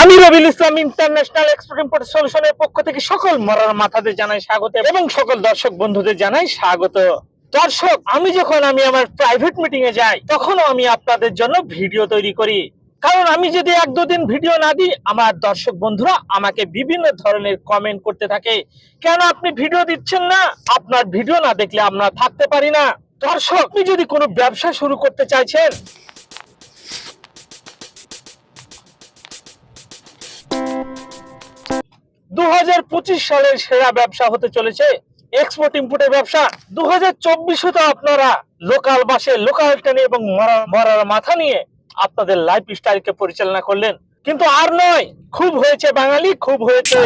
আমি Rabil Islam international export import সলিউশনের পক্ষ থেকে সকল মরার মাথাদের জানাই স্বাগত এবং সকল দর্শক বন্ধুদের জানাই স্বাগত। দর্শক, আমি যখন আমি আমার প্রাইভেট মিটিং এ যাই, তখনও আমি আপনাদের জন্য ভিডিও তৈরি করি। কারণ আমি যদি এক দুদিন ভিডিও না দিই, আমার দর্শক বন্ধুরা আমাকে বিভিন্ন ধরনের কমেন্ট করতে থাকে। কেন আপনি ভিডিও দিচ্ছেন না? আপনার ভিডিও না দেখলে আমরা থাকতে পারি না। দর্শক, আপনি যদি কোনো ব্যবসা শুরু করতে চাইছেন দু হাজার পঁচিশ সালের সেরা ব্যবসা হতে চলেছে এক্সপোর্ট ইম্পোর্টের ব্যবসা। দু হাজার চব্বিশে তো আপনারা লোকাল বাসে লোকাল ট্রেনে এবং মরা- মরার মাথা নিয়ে আপনাদের লাইফ স্টাইলকে পরিচালনা করলেন। কিন্তু আর নয় খুব হয়েছে বাঙালি খুব হয়েছে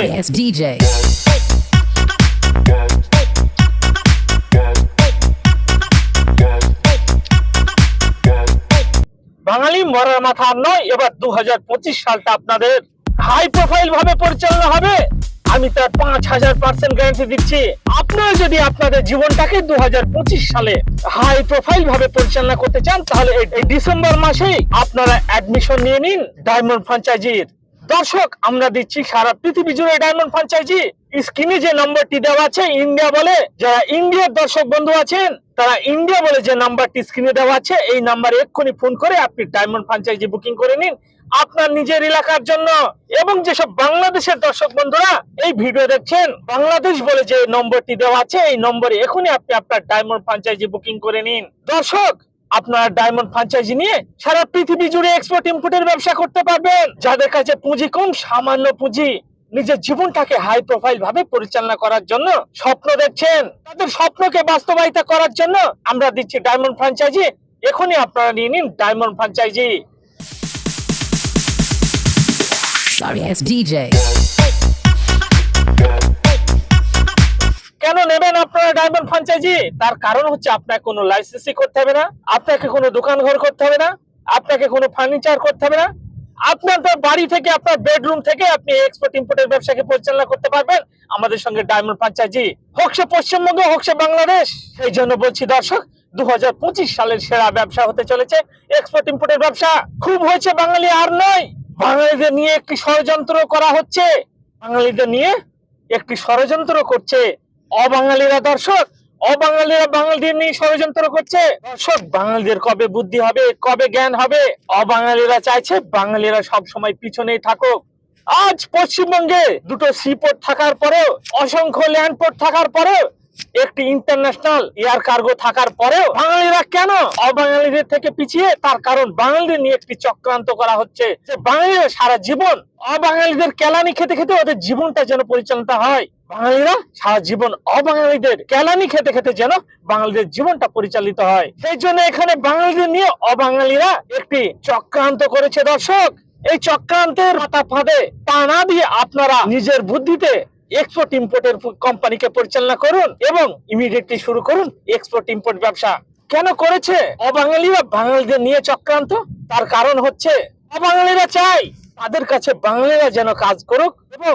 বাঙালি মরার মাথা আর নয় এবার দু হাজার পঁচিশ সালটা আপনাদের হাই প্রোফাইল ভাবে পরিচালনা হবে, আমি তার পাঁচ হাজার পার্সেন্ট গ্যারান্টি দিচ্ছি। আপনারা যদি আপনাদের জীবনটাকে দুই হাজার পঁচিশ সালে হাই প্রোফাইল ভাবে পরিচালনা করতে চান, তাহলে এই- ডিসেম্বর মাসেই আপনারা অ্যাডমিশন নিয়ে নিন ডায়মন্ড ফ্রাঞ্চাইজির দর্শক, আমরা দিচ্ছি সারা পৃথিবী জুড়ে ডায়মন্ড ফ্রাঞ্চাইজি স্ক্রিনে যে নম্বরটি দেওয়া আছে ইন্ডিয়া বলে, যারা ইন্ডিয়ার দর্শক বন্ধু আছেন, তারা ইন্ডিয়া বলে যে নাম্বারটি স্ক্রিনে দেওয়া আছে, এই নাম্বারে এক্ষুনি ফোন করে আপনি ডায়মন্ড ফ্র্যাঞ্চাইজি বুকিং করে নিন। আপনার নিজের এলাকার জন্য এবং যেসব বাংলাদেশের দর্শক বন্ধুরা এই ভিডিও দেখছেন, বাংলাদেশ বলে যে নম্বরটি দেওয়া আছে, এই নম্বরে এখনই আপনি আপনার ডায়মন্ড ফ্রাঞ্চাইজি বুকিং করে নিন। দর্শক, আপনার ডায়মন্ড ফ্রাঞ্চাইজি নিয়ে সারা পৃথিবী জুড়ে এক্সপোর্ট ইম্পোর্টের ব্যবসা করতে পারবেন। যাদের কাছে পুঁজি কম, সামান্য পুঁজি, নিজের জীবনটাকে হাই প্রোফাইল ভাবে পরিচালনা করার জন্য স্বপ্ন দেখছেন। তাদের স্বপ্নকে বাস্তবায়িত করার জন্য আমরা দিচ্ছি ডায়মন্ড ফ্রাঞ্চাইজি এখনই আপনারা নিয়ে নিন diamond franchise Sorry, yes, DJ. কেন নেবেন আপনারা ডায়মন্ড ফ্রাঞ্চাইজি তার কারণ হচ্ছে আপনাকে কোনো লাইসেন্সই করতে হবে না আপনাকে কোনো দোকান ঘর করতে হবে না আপনাকে কোনো ফার্নিচার করতে হবে না। আপনার তো বাড়ি থেকে আপনার বেডরুম থেকে আপনি এক্সপোর্ট ইম্পোর্টের ব্যবসাকে পরিচালনা করতে পারবেন আমাদের সঙ্গে ডায়মন্ড ফ্রাঞ্চাইজি হোক সে পশ্চিমবঙ্গ হোক সে বাংলাদেশ সেই জন্য বলছি দর্শক দু হাজার পঁচিশ সালের সেরা ব্যবসা হতে চলেছে এক্সপোর্ট ইম্পোর্টের ব্যবসা। খুব হয়েছে বাঙালি আর নয়। বাঙালিদের নিয়ে একটি ষড়যন্ত্র করা হচ্ছে। বাঙালিদের নিয়ে একটি ষড়যন্ত্র করছে। অবাঙালিরা দর্শক, অবাঙালিরা বাঙালিদের নিয়ে ষড়যন্ত্র করছে। দর্শক, বাঙালিদের কবে বুদ্ধি হবে, কবে জ্ঞান হবে? অবাঙালিরা চাইছে বাঙালিরা সব সময় পিছনেই থাকুক। আজ পশ্চিমবঙ্গে দুটো সিপোর্ট থাকার পরেও, অসংখ্য ল্যান্ডপোর্ট থাকার পরেও একটি ইন্টারন্যাশনাল এয়ার কার্গো থাকার পরেও বাঙালিরা কেন অবাঙালিদের থেকে পিছিয়ে? তার কারণ বাঙালিদের নিয়ে একটি চক্রান্ত করা হচ্ছে। যে বাঙালিরা সারা জীবন অবাঙালিদের কেলানি খেতে খেতে ওদের জীবনটা যেন পরিচালিত হয়। বাঙালিরা সারা জীবন অবাঙালিদের কেলানি খেতে খেতে যেন বাঙালিদের জীবনটা পরিচালিত হয়। সেই জন্য এখানে বাঙালিদের নিয়ে অবাঙালিরা একটি চক্রান্ত করেছে। দর্শক, এই চক্রান্তের মাথা ফাঁদে পা না দিয়ে আপনারা নিজের বুদ্ধিতে এক্সপোর্ট ইম্পোর্টের কোম্পানিকে পরিচালনা করুন এবং ইমিডিয়েটলি শুরু করুন এক্সপোর্ট ইম্পোর্ট ব্যবসা। কেন করেছে? অবাঙালিরা বাঙালিদের নিয়ে চক্রান্ত। তার কারণ হচ্ছে অবাঙালিরা চাই তাদের কাছে বাঙালিরা যেন কাজ করুক এবং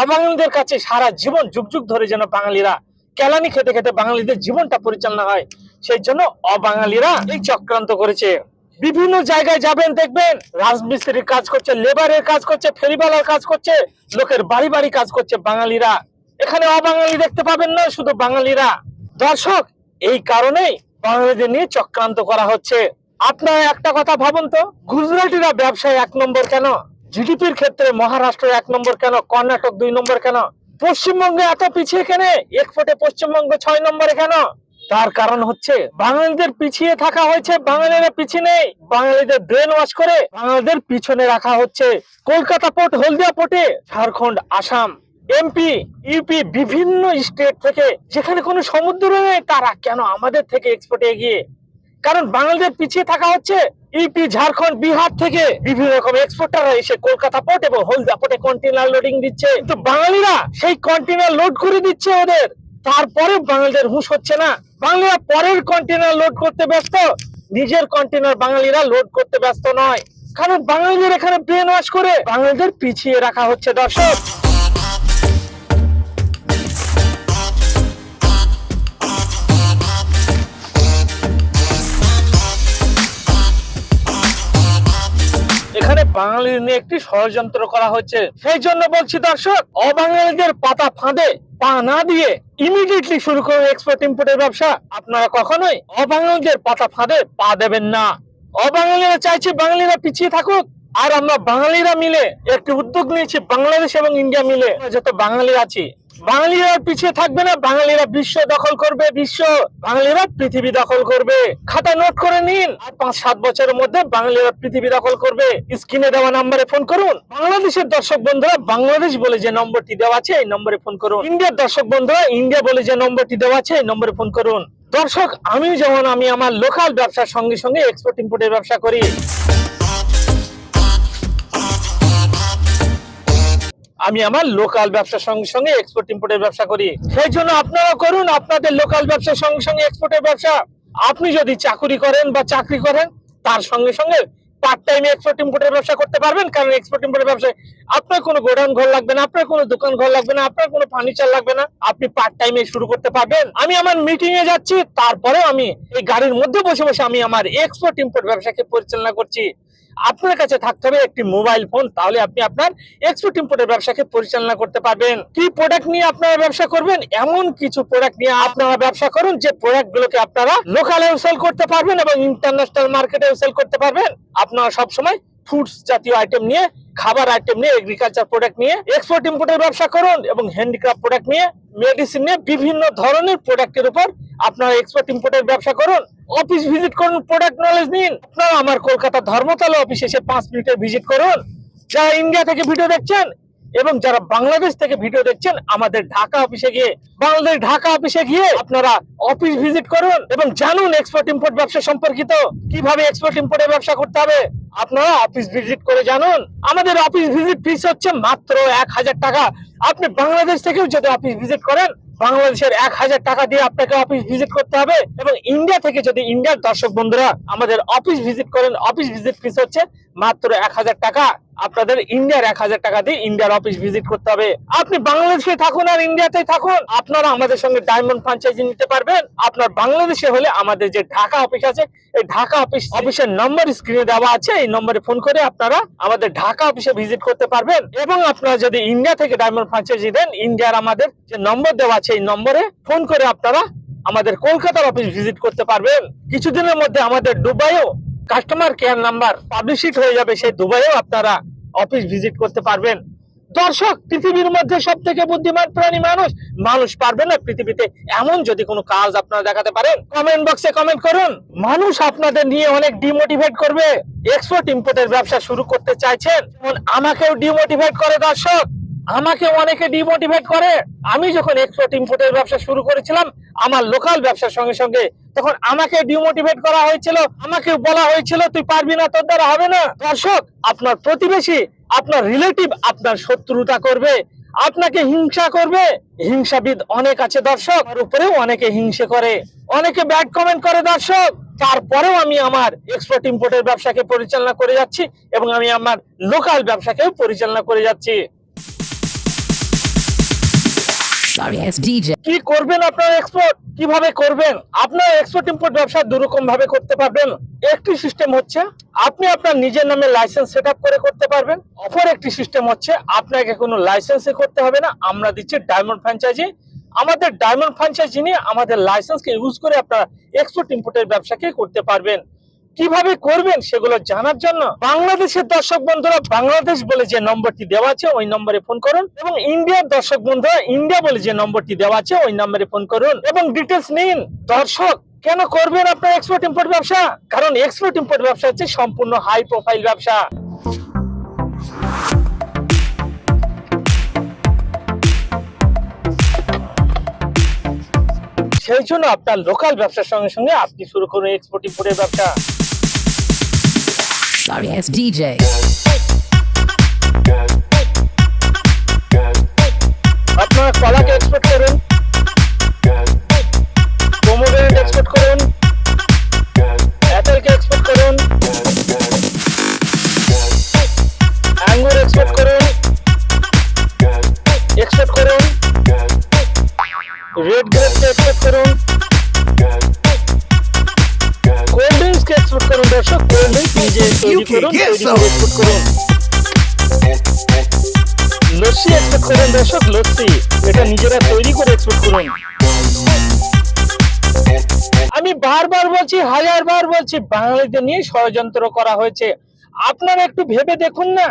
অবাঙালিদের কাছে সারা জীবন যুগ যুগ ধরে যেন বাঙালিরা কেলানি খেতে খেতে বাঙালিদের জীবনটা পরিচালনা হয়। সেই জন্য অবাঙালিরা এই চক্রান্ত করেছে। বিভিন্ন জায়গায় যাবেন, দেখবেন রাজমিস্ত্রির কাজ করছে লেবারের কাজ করছে, ফেরিওয়ালার কাজ করছে, লোকের বাড়ি বাড়ি কাজ করছে বাঙালিরা। এখানে অবাঙালি দেখতে পাবেন না, শুধু বাঙালিরা। দর্শক, এই কারণেই বাঙালিদের নিয়ে চক্রান্ত করা হচ্ছে। আপনারা একটা কথা ভাবুন তো, গুজরাটিরা ব্যবসায় এক নম্বর কেন? জিডিপির ক্ষেত্রে মহারাষ্ট্র এক নম্বর কেন? কর্ণাটক দুই নম্বর কেন? পশ্চিমবঙ্গে এত পিছিয়ে কেন? এক্সপোর্টে পশ্চিমবঙ্গ ছয় নম্বরে কেন? তার কারণ হচ্ছে বাঙালিদের পিছিয়ে থাকা হয়েছে, বাঙালিরা পিছিয়ে নেই। বাঙালিদের ব্রেন ওয়াশ করে বাঙালিদের পিছনে রাখা হচ্ছে। কলকাতা পোর্ট, হলদিয়া পোর্টে, ঝাড়খণ্ড, আসাম, এমপি, ইউপি বিভিন্ন স্টেট থেকে, যেখানে কোনো সমুদ্র নেই, তারা কেন আমাদের থেকে এক্সপোর্টে এগিয়ে? কারণ বাঙালিদের পিছিয়ে থাকা হচ্ছে ইউপি, ঝাড়খণ্ড, বিহার থেকে। বিভিন্ন রকম এক্সপোর্টাররা এসে কলকাতা পোর্ট এবং হলদিয়া পোর্টে কন্টেনার লোডিং দিচ্ছে। কিন্তু বাঙালিরা সেই কন্টেনার লোড করে দিচ্ছে ওদের। তারপরে বাঙালিদের হুশ হচ্ছে না। বাংলা পরের কন্টেনার লোড করতে ব্যস্ত। নিজের কন্টেনার বাঙালিরা লোড করতে ব্যস্ত নয়। কারণ বাঙালিদের এখানে ব্রেন ওয়াশ করে বাঙালিদের পিছিয়ে রাখা হচ্ছে দর্শক। বাঙালি নিয়ে একটি ষড়যন্ত্র করা হচ্ছে। সেই জন্য বলছি, দর্শক, অবাঙালিদের পাতা ফাঁদে পা না দিয়ে ইমিডিয়েটলি শুরু করুন এক্সপোর্ট ইম্পোর্টের ব্যবসা। আপনারা কখনোই অবাঙালিদের পাতা ফাঁদে পা দেবেন না। অবাঙালিরা চাইছে বাঙালিরা পিছিয়ে থাকুক, আর আমরা বাঙালিরা মিলে একটি উদ্যোগ নিয়েছি, বাংলাদেশ এবং ইন্ডিয়া মিলে। যত বাঙালি আছি বাঙালিরা পিছিয়ে থাকবে না, বাঙালিরা বিশ্ব দখল করবে, বিশ্ব বাঙালিরা পৃথিবী দখল করবে। খাতা নোট করে নিন, আর পাঁচ, সাত বছরের মধ্যে বাঙালিরা পৃথিবী দখল করবে। স্ক্রিনে দেওয়া নম্বরে ফোন করুন। বাংলাদেশের দর্শক বন্ধুরা, বাংলাদেশ বলে যে নম্বরটি দেওয়া আছে, এই নম্বরে ফোন করুন। ইন্ডিয়ার দর্শক বন্ধুরা, ইন্ডিয়া বলে যে নম্বরটি দেওয়া আছে, এই নম্বরে ফোন করুন। দর্শক আমি যেমন আমি আমার লোকাল ব্যবসার সঙ্গে সঙ্গে এক্সপোর্ট ইম্পোর্টের ব্যবসা করি। আমি আমার লোকাল ব্যবসার সঙ্গে সঙ্গে এক্সপোর্ট ইম্পোর্টের ব্যবসা করি। সেই জন্য আপনারা করুন আপনাদের লোকাল ব্যবসার সঙ্গে সঙ্গে এক্সপোর্টের ব্যবসা। আপনি যদি চাকুরি করেন বা চাকরি করেন, তার সঙ্গে সঙ্গে পার্ট টাইম এক্সপোর্ট ইম্পোর্টের ব্যবসা করতে পারবেন। কারণ এক্সপোর্ট ইম্পোর্টের ব্যবসায় আপনার কোনো গোডাউন ঘর লাগবে না, আপনার কোনো দোকান ঘর লাগবে না, আপনার কোনো ফার্নিচার লাগবে না। আপনি পার্ট টাইমে শুরু করতে পারবেন। আমি আমার মিটিং এ যাচ্ছি, তারপরেও আমি এই গাড়ির মধ্যে বসে বসে আমি আমার এক্সপোর্ট ইম্পোর্ট ব্যবসাকে পরিচালনা করছি। আপনার কাছে থাকতে হবে একটি মোবাইল ফোন তাহলে আপনি আপনার এক্সপোর্ট ইম্পোর্টের ব্যবসাকে পরিচালনা করতে পারবেন। কি প্রোডাক্ট নিয়ে আপনারা ব্যবসা করবেন? এমন কিছু প্রোডাক্ট নিয়ে আপনারা ব্যবসা করুন, যে প্রোডাক্ট গুলোকে আপনারা লোকালেও সেল করতে পারবেন এবং ইন্টারন্যাশনাল মার্কেটেও সেল করতে পারবেন। আপনারা সবসময় ফুডস জাতীয় আইটেম নিয়ে, খাবার আইটেম নিয়ে এগ্রিকালচার প্রোডাক্ট নিয়ে এক্সপোর্ট ইম্পোর্টের ব্যবসা করুন এবং হ্যান্ডিক্রাফট প্রোডাক্ট নিয়ে মেডিসিন নিয়ে, বিভিন্ন ধরনের প্রোডাক্টের উপর আপনারা এক্সপোর্ট ইম্পোর্টের ব্যবসা করুন। অফিস ভিজিট করুন প্রোডাক্ট নলেজ নিন। আপনারা আমার কলকাতা ধর্মতলা অফিসে এসে পাঁচ মিনিটের ভিজিট করুন। যারা ইন্ডিয়া থেকে ভিডিও দেখছেন এবং যারা বাংলাদেশ থেকে ভিডিও দেখছেন, আমাদের ঢাকা অফিসে গিয়ে, বাংলাদেশ ঢাকা অফিসে গিয়ে আপনারা অফিস ভিজিট করুন এবং জানুন এক্সপোর্ট ইম্পোর্ট ব্যবসা সম্পর্কিত কীভাবে এক্সপোর্ট ইম্পোর্টের ব্যবসা করতে হবে। আপনারা অফিস ভিজিট করে জানুন। আমাদের অফিস ভিজিট ফিস হচ্ছে মাত্র এক হাজার টাকা। আপনি বাংলাদেশ থেকেও যদি অফিস ভিজিট করেন বাংলাদেশের এক হাজার টাকা দিয়ে আপনাকে অফিস ভিজিট করতে হবে এবং ইন্ডিয়া থেকে যদি ইন্ডিয়ার দর্শক বন্ধুরা আমাদের অফিস ভিজিট করেন অফিস ভিজিট ফিস হচ্ছে মাত্র এক হাজার টাকা। আপনাদের ইন্ডিয়ার এক হাজার টাকা দিয়ে ইন্ডিয়ার অফিস ভিজিট করতে হবে। আপনি বাংলাদেশে থাকুন আর ইন্ডিয়াতে থাকুন। আপনারা আমাদের সঙ্গে ডায়মন্ড ফ্রাঞ্চাইজি নিতে পারবেন। আপনার বাংলাদেশে হলে আমাদের যে ঢাকা অফিস আছে, এই ঢাকা অফিস অফিসের নম্বর স্ক্রিনে দেওয়া আছে। এই নম্বরে ফোন করে আপনারা আমাদের ঢাকা অফিসে ভিজিট করতে পারবেন। এবং আপনারা যদি ইন্ডিয়া থেকে ডায়মন্ড ফ্রাঞ্চাইজি দেন ইন্ডিয়ার আমাদের যে নম্বর দেওয়া আছে, এই নম্বরে ফোন করে আপনারা আমাদের কলকাতার অফিস ভিজিট করতে পারবেন। কিছুদিনের মধ্যে আমাদের দুবাইও কাস্টমার কেয়ার নাম্বার পাবলিশিট হয়ে যাবে সেই দুবাইও আপনারা অফিস ভিজিট করতে পারবেন। দর্শক, পৃথিবীর মধ্যে সব থেকে বুদ্ধিমান প্রাণী মানুষ মানুষ পারবে না পৃথিবীতে এমন যদি কোনো কাজ আপনারা দেখাতে পারেন। কমেন্ট বক্সে কমেন্ট করুন। মানুষ আপনাদের নিয়ে অনেক ডিমোটিভেট করবে। এক্সপোর্ট ইম্পোর্টের ব্যবসা শুরু করতে চাইছেন। আমাকেও ডিমোটিভেট করে দর্শক। আমাকে অনেকে ডিমোটিভেট করে। আমি যখন এক্সপোর্ট ইম্পোর্টের ব্যবসা শুরু করেছিলাম, আমার লোকাল ব্যবসার সঙ্গে সঙ্গে তখন আমাকে ডিমোটিভেট করা হয়েছিল। আমাকে বলা হয়েছিল, তুই পারবি না, তোর দ্বারা হবে না। দর্শক, আপনার প্রতিবেশী, আপনার রিলেটিভ আপনার শত্রুতা করবে, আপনাকে হিংসা করবে। হিংসাবিদ অনেক আছে দর্শক, তার উপরেও অনেকে হিংসে করে, অনেকে ব্যাড কমেন্ট করে দর্শক। তারপরেও আমি আমার এক্সপোর্ট ইম্পোর্টের ব্যবসাকে পরিচালনা করে যাচ্ছি এবং আমি আমার লোকাল ব্যবসাকেও পরিচালনা করে যাচ্ছি। কীভাবে করবেন? আপনার ব্যবসা দুরকম ভাবে করতে পারবেন। একটি সিস্টেম হচ্ছে, আপনি আপনার নিজের নামে লাইসেন্স সেট করে করতে পারবেন। অপর একটি সিস্টেম হচ্ছে, আপনাকে কোনো করতে হবে না। আমরা দিচ্ছি ডায়মন্ড ফ্র্যাঞ্চাইজি আমাদের ডায়মন্ড ফ্র্যাঞ্চাইজি নিয়ে আমাদের লাইসেন্সকে ইউজ করে আপনারা এক্সপোর্ট ইম্পোর্টের ব্যবসাকে করতে পারবেন। কীভাবে করবেন সেগুলো জানার জন্য বাংলাদেশের দর্শক বন্ধুরা বাংলাদেশ বলে যে নম্বরটি দেওয়া আছে, ওই নম্বরে ফোন করুন। এবং ইন্ডিয়ার দর্শক বন্ধুরা, ইন্ডিয়া বলে যে নম্বরটি দেওয়া আছে, ওই নম্বরে ফোন করুন। এবং ডিটেলস নিন, দর্শক কেন করবেন আপনার এক্সপোর্ট ইম্পোর্ট ব্যবসা? কারণ এক্সপোর্ট ইম্পোর্ট ব্যবসা হচ্ছে সম্পূর্ণ হাই প্রোফাইল ব্যবসা। সেই জন্য আপনার লোকাল ব্যবসার সঙ্গে সঙ্গে আপনি শুরু করুন এক্সপোর্ট ইম্পোর্টের ব্যবসা। Sorry ass DJ. আপনারা কলাকে এক্সপোর্ট করুন পোমোগ্রেনেট এক্সপোর্ট করুন অ্যাপেলকে এক্সপোর্ট করুন আঙ্গুর এক্সপোর্ট করুন এক্সপোর্ট করুন রেড গ্রেপকে এক্সপোর্ট করুন কোল্ড ড্রিঙ্কস এক্সপোর্ট করুন দর্শক কোল্ড ড্রিঙ্কস নিজে তৈরি করুন get তৈরি some. করে এক্সপোর্ট করুন। লস্যি এক্সপোর্ট করুন দর্শক লস্যি। এটা নিজেরা তৈরি করে এক্সপোর্ট করুন। আমি বারবার বলছি হাজার বার বলছি বাঙালিদের নিয়ে ষড়যন্ত্র করা হয়েছে। আপনারা একটু ভেবে দেখুন না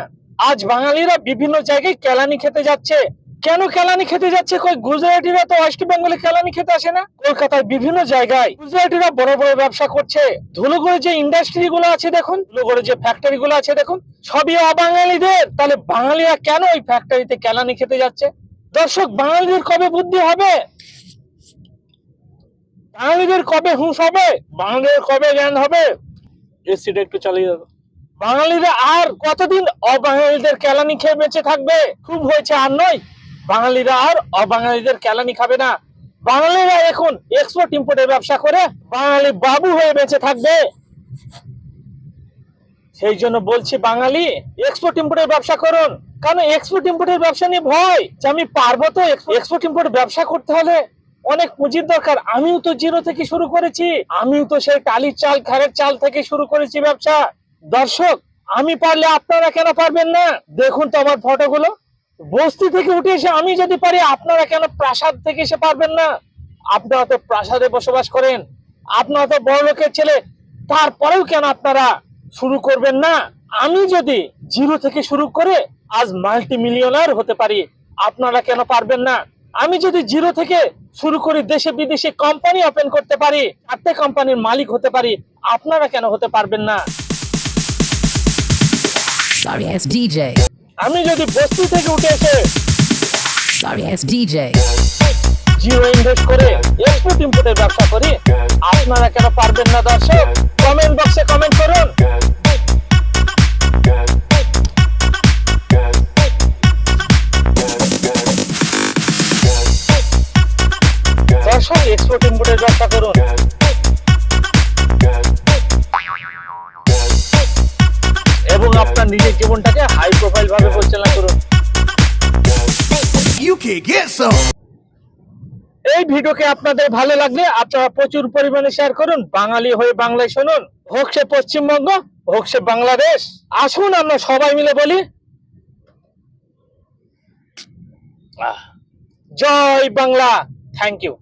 আজ বাঙালিরা বিভিন্ন জায়গায় কেলানি খেতে যাচ্ছে। কেন কেলানি খেতে যাচ্ছে? কই গুজরাটিরা তো ওয়েস্ট বেঙ্গলে কেলানি খেতে আসে না? কলকাতায় বিভিন্ন জায়গায় গুজরাটিরা বড় বড় ব্যবসা করছে। ধুলোগড়ে যে ইন্ডাস্ট্রি গুলো আছে দেখুন ধুলোগড়ে যে ফ্যাক্টরি গুলো আছে দেখুন সবই অবাঙালিদের। তাহলে বাঙালিরা কেন ওই ফ্যাক্টরিতে কেলানি খেতে যাচ্ছে? দর্শক বাঙালিদের কবে বুদ্ধি হবে? বাঙালিদের কবে হুঁশ হবে? বাঙালিদের কবে জ্ঞান হবে? এসিটা একটু চালিয়ে দেবো বাঙালিরা আর কতদিন অবাঙালিদের কেলানি খেয়ে বেঁচে থাকবে? খুব হয়েছে আর নয়। বাঙালিরা আর অবাঙালিদের কেলানি খাবে না। বাঙালিরা এখন এক্সপোর্ট ইম্পোর্টের ব্যবসা করে বাঙালি বাবু হয়ে বেঁচে থাকবে। সেই জন্য বলছি বাঙালি এক্সপোর্ট ইম্পোর্টের ব্যবসা করুন। কারণ এক্সপোর্ট ইম্পোর্টের ব্যবসা নিয়ে ভয়। যে আমি পারব তো এক্সপোর্ট ইম্পোর্ট ব্যবসা করতে হলে অনেক পুঁজির দরকার। আমিও তো জিরো থেকে শুরু করেছি। আমিও তো সেই টালির চাল খারের চাল থেকে শুরু করেছি ব্যবসা। দর্শক, আমি পারলে আপনারা কেন পারবেন না? দেখুন তো আমার ফটোগুলো বস্তি থেকে উঠে এসে আমি যদি পারি, আপনারা কেন প্রাসাদ থেকে এসে পারবেন না? আপনারা তো প্রাসাদে বসবাস করেন। আপনারা তো বড় লোকের ছেলে। তারপরেও কেন আপনারা শুরু করবেন না? আমি যদি জিরো থেকে শুরু করে আজ মাল্টি মিলিয়নার হতে পারি, আপনারা কেন পারবেন না? আমি যদি জিরো থেকে শুরু করে দেশে বিদেশে কোম্পানি ওপেন করতে পারি, চারটে কোম্পানির মালিক হতে পারি, আপনারা কেন হতে পারবেন না. আমি যদি বস্তি থেকে উঠে এসে Sorry ass DJ. Zero invest করে এক্সপোর্ট ইম্পোর্টের ব্যবসা করি আপনারা কেন পারবেন না দর্শক? কমেন্ট বক্সে কমেন্ট করুন। দর্শক এক্সপোর্ট ইম্পোর্টের ব্যবসা করুন। নিজের জীবনটাকে হাই প্রোফাইল ভাবে পরিচালনা করুন. এই ভিডিওকে আপনাদের ভালো লাগলে আপনারা প্রচুর পরিমাণে শেয়ার করুন। বাঙালি হয়ে বাংলায় শুনুন। হোক সে পশ্চিমবঙ্গ হোক সে বাংলাদেশ। আসুন আমরা সবাই মিলে বলি জয় বাংলা। Thank you